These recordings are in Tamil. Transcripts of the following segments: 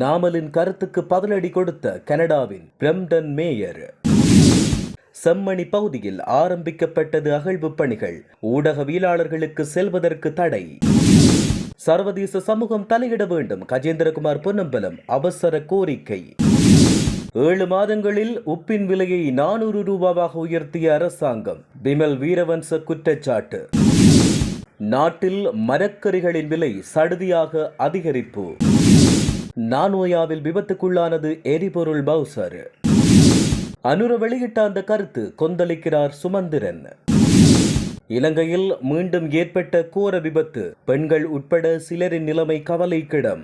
நாமலின் கருத்துக்கு பதிலடி கொடுத்த கனடாவின் பிரம்டன் மேயர். செம்மணி பகுதியில் ஆரம்பிக்கப்பட்டது அகழ்வு பணிகள் ஊடகவியலாளர்களுக்கு செல்வதற்கு தடை. சர்வதேச சமூகம் தலையிட வேண்டும் கஜேந்திரகுமார் பொன்னம்பலம் அவசர கோரிக்கை. ஏழு மாதங்களில் உப்பின் விலையை நானூறு ரூபாவாக உயர்த்திய அரசாங்கம் பிமல் வீரவன்ச குற்றச்சாட்டு. நாட்டில் மரக்கறிகளின் விலை சடுதியாக அதிகரிப்பு. நானோயாவில் விபத்துக்குள்ளானது எரிபொருள் பவுசர். அனுர வெளியிட்ட அந்த கருத்து கொந்தளிக்கிறார் சுமந்திரன். இலங்கையில் மீண்டும் ஏற்பட்ட கோர விபத்து. பெண்கள் உட்பட சிலரின் நிலைமை கவலைக்கிடம்.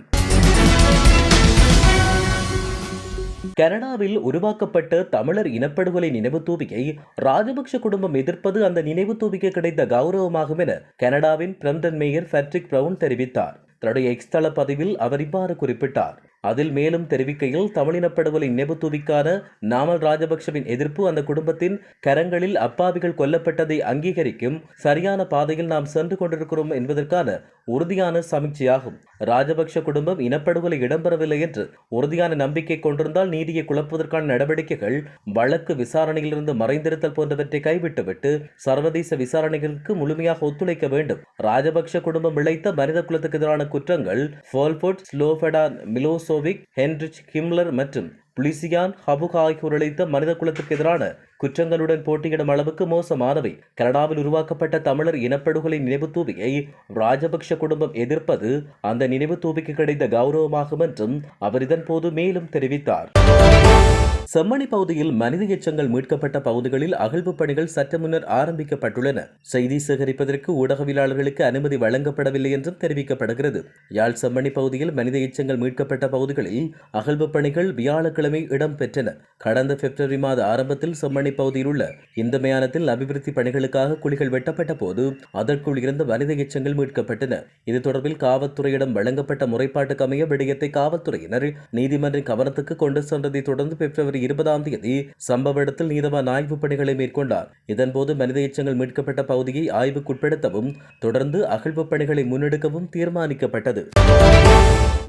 கனடாவில் உருவாக்கப்பட்ட தமிழர் இனப்படுகொலை நினைவு தூவியை ராஜபக்ஷ குடும்பம் எதிர்ப்பது அந்த நினைவு தூவிக்கு கிடைத்த கௌரவமாகும் என கனடாவின் பிரம்டன் மேயர் பேட்ரிக் பிரவுன் தெரிவித்தார். தன்னுடைய எக்ஸ்தள பதிவில் அவர் இவ்வாறு குறிப்பிட்டார். அதில் மேலும் தெரிவிக்கையில் தமிழினப்படுகொலை நெபுத்துவிக்கான நாமல் ராஜபக்ஷவின் எதிர்ப்பு அந்த குடும்பத்தின் கரங்களில் அப்பாவிகள் கொல்லப்பட்டதை அங்கீகரிக்கும் சரியான பாதையில் நாம் சென்று கொண்டிருக்கிறோம் என்பதற்கான உறுதியான சமீட்சையாகும். ராஜபக்ஷ குடும்பம் இனப்படுகொலை இடம்பெறவில்லை என்று உறுதியான நம்பிக்கை கொண்டிருந்தால் நீதியை குழப்புவதற்கான நடவடிக்கைகள் வழக்கு விசாரணையிலிருந்து மறைந்திருத்தல் போன்றவற்றை கைவிட்டுவிட்டு சர்வதேச விசாரணைகளுக்கு முழுமையாக ஒத்துழைக்க வேண்டும். ராஜபக்ஷ குடும்பம் இழைத்த மனித குலத்துக்கு எதிரான குற்றங்கள் ஃபோல்போர்ட் ஸ்லோஃபெடான் மிலோசோவிக் ஹென்ரிச் ஹிம்லர் மற்றும் புலிசியான் ஹபுக் ஆகியோர் அளித்த மனித குலத்துக்கு எதிரான குற்றங்களுடன் போட்டியிடும் அளவுக்கு மோசமானவை கனடாவில் உருவாக்கப்பட்ட தமிழர் இனப்படுகொலை நினைவு தூவியை ராஜபக்ஷ குடும்பம் எதிர்ப்பது அந்த நினைவு தூவிக்கு கிடைத்த கௌரவமாகும் என்றும் அவர் இதன்போது மேலும் தெரிவித்தார். செம்மணி பகுதியில் மனித எச்சங்கள் மீட்கப்பட்ட பகுதிகளில் அகழ்வு பணிகள் சற்று முன்னர் ஆரம்பிக்கப்பட்டுள்ளன. செய்தி சேகரிப்பதற்கு ஊடகவியலாளர்களுக்கு அனுமதி வழங்கப்படவில்லை என்றும் தெரிவிக்கப்படுகிறது. யாழ் செம்மணி பகுதியில் மனித எச்சங்கள் மீட்கப்பட்ட பகுதிகளில் அகழ்வு பணிகள் வியாழக்கிழமை இடம்பெற்றன. கடந்த பிப்ரவரி மாத ஆரம்பத்தில் செம்மணி பகுதியில் உள்ள இந்த மயானத்தில் அபிவிருத்தி பணிகளுக்காக குழிகள் வெட்டப்பட்ட போது அதற்குள் இருந்த மனித எச்சங்கள் மீட்கப்பட்டன. இது தொடர்பில் காவல்துறையிடம் வழங்கப்பட்ட முறைப்பாட்டுக்கு அமைய விடயத்தை காவல்துறையினர் நீதிமன்றின் கவனத்துக்கு கொண்டு சென்றதை தொடர்ந்து பிப்ரவரி இருபதாம் தேதி சம்பவ இடத்தில் நீதவான் ஆய்வுப் பணிகளை மேற்கொண்டார். இதன்போது மனித எச்சங்கள் மீட்கப்பட்ட பகுதியை ஆய்வுக்குட்படுத்தவும் தொடர்ந்து அகழ்வுப் பணிகளை முன்னெடுக்கவும் தீர்மானிக்கப்பட்டது.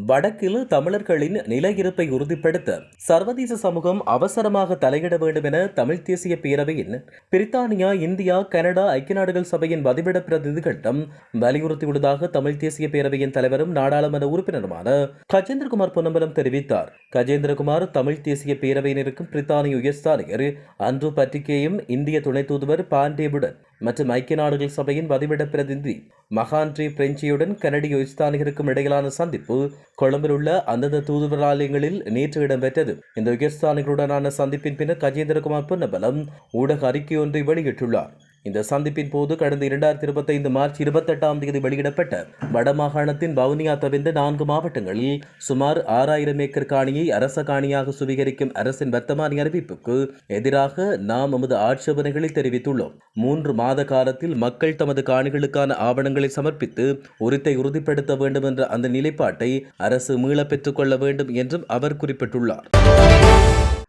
வடக்கில் தமிழர்களின் நில இருப்பை உறுதிப்படுத்த சர்வதேச சமூகம் அவசரமாக தலையிட வேண்டும் என தமிழ் தேசிய பேரவையின் பிரித்தானியா இந்தியா கனடா ஐக்கிய நாடுகள் சபையின் வதிவிட பிரதிநிதிகளிடம் வலியுறுத்தியுள்ளதாக தமிழ் தேசிய பேரவையின் தலைவரும் நாடாளுமன்ற உறுப்பினருமான கஜேந்திரகுமார் பொன்னம்பலம் தெரிவித்தார். கஜேந்திரகுமார் தமிழ் தேசிய பேரவையினருக்கும் பிரித்தானிய உயர்ஸ்தானியர் அன்று பத்திரிகையும் இந்திய துணை தூதுவர் பாண்டேவுடன் மற்றும் ஐக்கிய நாடுகள் சபையின் வதிவிட பிரதிநிதி மகான்ட்ரி பிரெஞ்சியுடன் கனடிய உயர்ஸ்தானிகருக்கும் இடையிலான சந்திப்பு கொழும்பில் உள்ள அந்தந்த தூதுவராலயங்களில் நேற்று இடம்பெற்றது. இந்த உயர்ஸ்தானிகளுடனான சந்திப்பின் பின்னர் கஜேந்திரகுமார் பொன்னபலம் ஊடக அறிக்கை ஒன்றை வெளியிட்டுள்ளார். இந்த சந்திப்பின் போது கடந்த இரண்டாயிரத்தி இருபத்தைந்து மார்ச் இருபத்தெட்டாம் தேதி வெளியிடப்பட்ட வடமாகாணத்தின் வவுனியா தவிர்ந்த நான்கு மாவட்டங்களில் சுமார் ஆறாயிரம் ஏக்கர் காணியை அரச காணியாக சுவீகரிக்கும் அரசின் வர்த்தமானி அறிவிப்புக்கு எதிராக நாம் நமது ஆட்சேபனைகளை தெரிவித்துள்ளோம். மூன்று மாத காலத்தில் மக்கள் தமது காணிகளுக்கான ஆவணங்களை சமர்ப்பித்து உரித்தை உறுதிப்படுத்த வேண்டும் என்ற அந்த நிலைப்பாட்டை அரசு மீளப் பெற்றுக்கொள்ள வேண்டும் என்றும் அவர் குறிப்பிட்டுள்ளார்.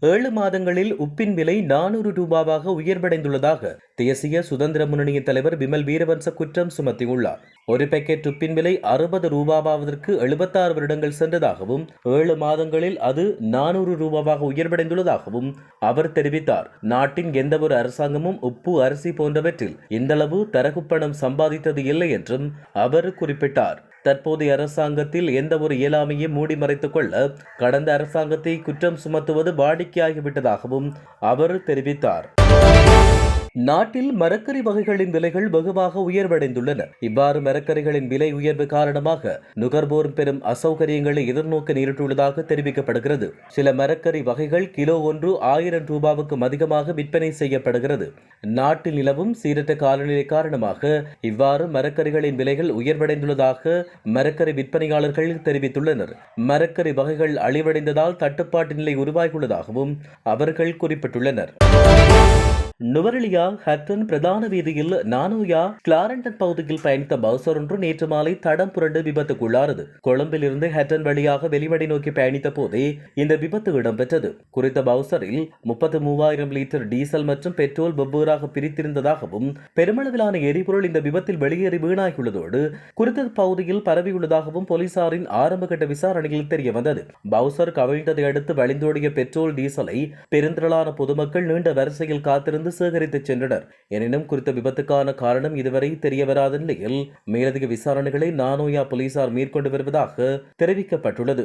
ஏழு மாதங்களில் உப்பின் விலை நானூறு ரூபாவாக உயர்வடைந்துள்ளதாக தேசிய சுதந்திர முன்னணியின் தலைவர் விமல் வீரவன்ச குற்றம் சுமத்தியுள்ளார். ஒரு பேக்கெட் உப்பின் விலை அறுபது ரூபாவாவதற்கு எழுபத்தாறு வருடங்கள் சென்றதாகவும் ஏழு மாதங்களில் அது நானூறு ரூபாவாக உயர்வடைந்துள்ளதாகவும் அவர் தெரிவித்தார். நாட்டின் எந்தவொரு அரசாங்கமும் உப்பு அரிசி போன்றவற்றில் இந்தளவு தரகுப்பணம் சம்பாதித்தது இல்லை என்றும் அவர் குறிப்பிட்டார். தற்போதைய அரசாங்கத்தில் எந்த ஒரு இயலாமையும் மூடி மறைத்துக் கொள்ள கடந்த அரசாங்கத்தை குற்றம் சுமத்துவது வாடிக்கையாகிவிட்டதாகவும் அவர் தெரிவித்தார். நாட்டில் மரக்கறி வகைகளின் விலைகள் வெகுவாக உயர்வடைந்துள்ளன. இவ்வாறு மரக்கறிகளின் விலை உயர்வு காரணமாக நுகர்வோர் பெரும் அசௌகரியங்களை எதிர்நோக்க நேரிட்டுள்ளதாக தெரிவிக்கப்படுகிறது. சில மரக்கறி வகைகள் கிலோ ஒன்று ஆயிரம் ரூபாவுக்கும் அதிகமாக விற்பனை செய்யப்படுகிறது. நாட்டில் நிலவும் சீரற்ற காலநிலை காரணமாக இவ்வாறு மரக்கறிகளின் விலைகள் உயர்வடைந்துள்ளதாக மரக்கறி விற்பனையாளர்கள் தெரிவித்துள்ளனர். மரக்கறி வகைகள் அழிவடைந்ததால் தட்டுப்பாட்டு நிலை உருவாகியுள்ளதாகவும் அவர்கள் குறிப்பிட்டுள்ளனர். நுவரெலியா ஹட்டன் பிரதான வீதியில் நானோயா கிளாரண்டன் பகுதியில் பயணித்த பவுசர் ஒன்று நேற்று மாலை தடம் புரண்டு விபத்துக்குள்ளானது. கொழும்பில் இருந்து ஹட்டன் வழியாக வெளிவடை நோக்கி பயணித்த போதே இந்த விபத்து இடம்பெற்றது. குறித்த பவுசரில் முப்பத்து மூவாயிரம் லிட்டர் டீசல் மற்றும் பெட்ரோல் வெவ்வேறாக பிரித்திருந்ததாகவும் பெருமளவிலான எரிபொருள் இந்த விபத்தில் வெளியேறி வீணாகியுள்ளதோடு குறித்த பகுதியில் பரவியுள்ளதாகவும் போலீசாரின் ஆரம்பகட்ட விசாரணையில் தெரிய வந்தது பவுசர் கவிழ்ந்ததை அடுத்து வழிந்தோடிய பெட்ரோல் டீசலை பெருந்திரளான பொதுமக்கள் நீண்ட வரிசையில் காத்திருந்து சேகரித்து சென்றனர். எனினும் குறித்த விபத்துக்கான காரணம் இதுவரை தெரியவராத நிலையில் மேலதிக விசாரணைகளை நானோயா போலீசார் மேற்கொண்டு வருவதாக தெரிவிக்கப்பட்டுள்ளது.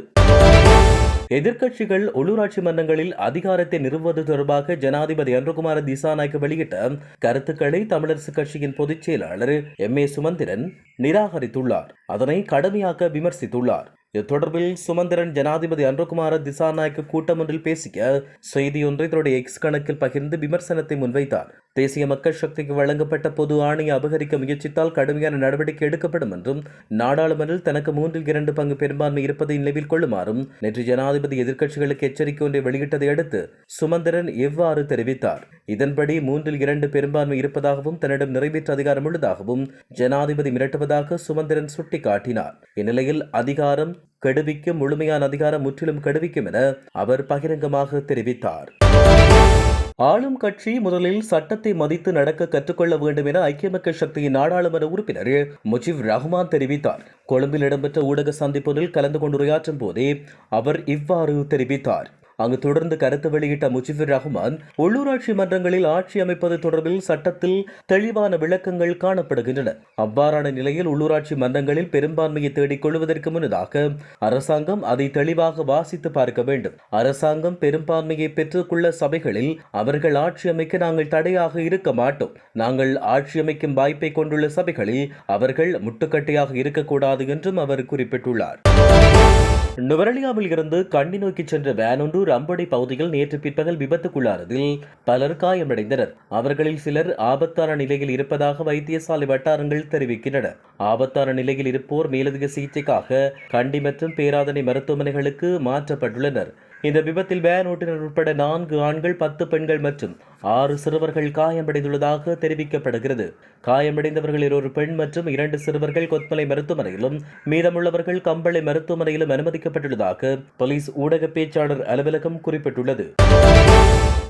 எதிர்க்கட்சிகள் உள்ளூராட்சி மன்றங்களில் அதிகாரத்தை நிறுவுவது தொடர்பாக ஜனாதிபதி அன்ருகுமார திசாநாயக்க வெளியிட்ட கருத்துக்களை தமிழரசுக் கட்சியின் பொதுச் செயலாளர் எம் ஏ சுமந்திரன் நிராகரித்துள்ளார். அதனை கடுமையாக விமர்சித்துள்ளார். இது தொடர்பில் சுமந்திரன் ஜனாதிபதி அன்ருகுமார திசாநாயக்க கூட்டம் ஒன்றில் பேசிய செய்தியொன்றை தன்னுடைய எக்ஸ் கணக்கில் பகிர்ந்து விமர்சனத்தை முன்வைத்தார். தேசிய மக்கள் சக்திக்கு வழங்கப்பட்ட பொது ஆணையை அபகரிக்க முயற்சித்தால் கடுமையான நடவடிக்கை எடுக்கப்படும் என்றும் நாடாளுமன்றில் தனக்கு மூன்றில் இரண்டு பங்கு பெரும்பான்மை இருப்பதை நினைவில் கொள்ளுமாறும் நேற்று ஜனாதிபதி எதிர்க்கட்சிகளுக்கு எச்சரிக்கை ஒன்றை வெளியிட்டதை அடுத்து சுமந்திரன் எவ்வாறு தெரிவித்தார்? இதன்படி மூன்றில் இரண்டு பெரும்பான்மை இருப்பதாகவும் தன்னிடம் நிறைவேற்ற அதிகாரம் உள்ளதாகவும் ஜனாதிபதி மிரட்டுவதாக சுமந்திரன் சுட்டிக்காட்டினார். இந்நிலையில் அதிகாரம் கெடுவிக்கும் முழுமையான அதிகாரம் முற்றிலும் கெடுவிக்கும் என அவர் பகிரங்கமாக தெரிவித்தார். ஆளும் கட்சி முதலில் சட்டத்தை மதித்து நடக்க கற்றுக்கொள்ள வேண்டும் என ஐக்கிய மக்கள் சக்தியின் நாடாளுமன்ற உறுப்பினர் முஜிப் ரஹ்மான் தெரிவித்தார். கொழும்பில் இடம்பெற்ற ஊடக சந்திப்பொன்றில் கலந்து கொண்டு உரையாற்றும் போதே அவர் இவ்வாறு தெரிவித்தார். அங்கு தொடர்ந்து கருத்து வெளியிட்ட முஜிபுர் ரஹ்மான் உள்ளூராட்சி மன்றங்களில் ஆட்சி அமைப்பது தொடர்பில் சட்டத்தில் தெளிவான விளக்கங்கள் காணப்படுகின்றன. அவ்வாறான நிலையில் உள்ளூராட்சி மன்றங்களில் பெரும்பான்மையை தேடிக் கொள்வதற்கு முன்னதாக அரசாங்கம் அதை தெளிவாக வாசித்து பார்க்க வேண்டும். அரசாங்கம் பெரும்பான்மையை பெற்றுக்கொள்ள சபைகளில் அவர்கள் ஆட்சி அமைக்க நாங்கள் தடையாக இருக்க மாட்டோம். நாங்கள் ஆட்சி அமைக்கும் வாய்ப்பை கொண்டுள்ள சபைகளில் அவர்கள் முட்டுக்கட்டையாக இருக்கக்கூடாது என்றும் அவர் குறிப்பிட்டுள்ளார். நுவரலியாவில் இருந்து கண்ணி நோக்கி சென்ற வேன் ஒன்று ரம்படி பகுதியில் நேற்று பிற்பகல் விபத்துக்குள்ளானதில் பலர் காயமடைந்தனர். அவர்களில் சிலர் ஆபத்தான நிலையில் இருப்பதாக வைத்தியசாலை வட்டாரங்கள் தெரிவிக்கின்றன. ஆபத்தான நிலையில் இருப்போர் மேலதிக சிகிச்சைக்காக கண்டி மற்றும் பேராதனை மருத்துவமனைகளுக்கு மாற்றப்பட்டுள்ளனர். இந்த விபத்தில் வேன் ஓட்டுநர் உட்பட நான்கு ஆண்கள் பத்து பெண்கள் மற்றும் ஆறு சிறுவர்கள் காயமடைந்துள்ளதாக தெரிவிக்கப்படுகிறது. காயமடைந்தவர்களில் ஒரு பெண் மற்றும் இரண்டு சிறுவர்கள் கொத்மலை மருத்துவமனையிலும் மீதமுள்ளவர்கள் கம்பளை மருத்துவமனையிலும் அனுமதிக்கப்பட்டுள்ளதாக போலீஸ் ஊடக பேச்சாளர் அலுவலகம் குறிப்பிட்டுள்ளது.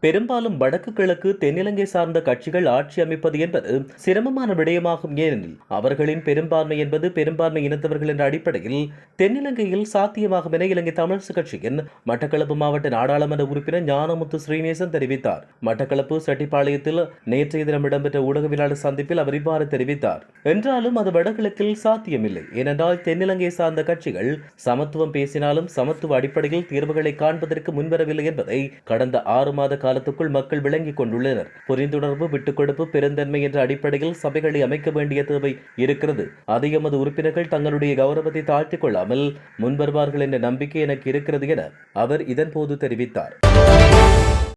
பெரும்பாலும் வடக்கு கிழக்கு தென்னிலங்கை சார்ந்த கட்சிகள் ஆட்சி அமைப்பது என்பது சிரமமான விடயமாகும். ஏனெனில் அவர்களின் பெரும்பான்மை என்பது பெரும்பான்மை இனத்தவர்கள் என்ற அடிப்படையில் தென்னிலங்கையில் சாத்தியமாகும் என இலங்கை தமிழரசு கட்சியின் மட்டக்களப்பு மாவட்ட நாடாளுமன்ற உறுப்பினர் ஞானமுத்து ஸ்ரீநேசன் தெரிவித்தார். மட்டக்களப்பு செட்டிப்பாளையத்தில் நேற்றைய தினம் இடம்பெற்ற ஊடகவியலாளர் சந்திப்பில் அவர் இவ்வாறு தெரிவித்தார். என்றாலும் அது வடகிழக்கில் சாத்தியமில்லை. ஏனென்றால் தென்னிலங்கை சார்ந்த கட்சிகள் சமத்துவம் பேசினாலும் சமத்துவ அடிப்படையில் தீர்வுகளை காண்பதற்கு முன்வரவில்லை என்பதை கடந்த ஆறு மாத காலத்துக்குள் மக்கள் விளங்கிக் கொண்டுள்ளனர். புரிந்துணர்வு விட்டுக் கொடுப்பு பெருந்தன்மை என்ற அடிப்படையில் சபைகளை அமைக்க வேண்டிய தேவை இருக்கிறது. அதை எமது உறுப்பினர்கள் தங்களுடைய கௌரவத்தை தாழ்த்திக் கொள்ளாமல் முன்வருவார்கள் என்ற நம்பிக்கை எனக்கு இருக்கிறது என அவர் இதன்போது தெரிவித்தார்.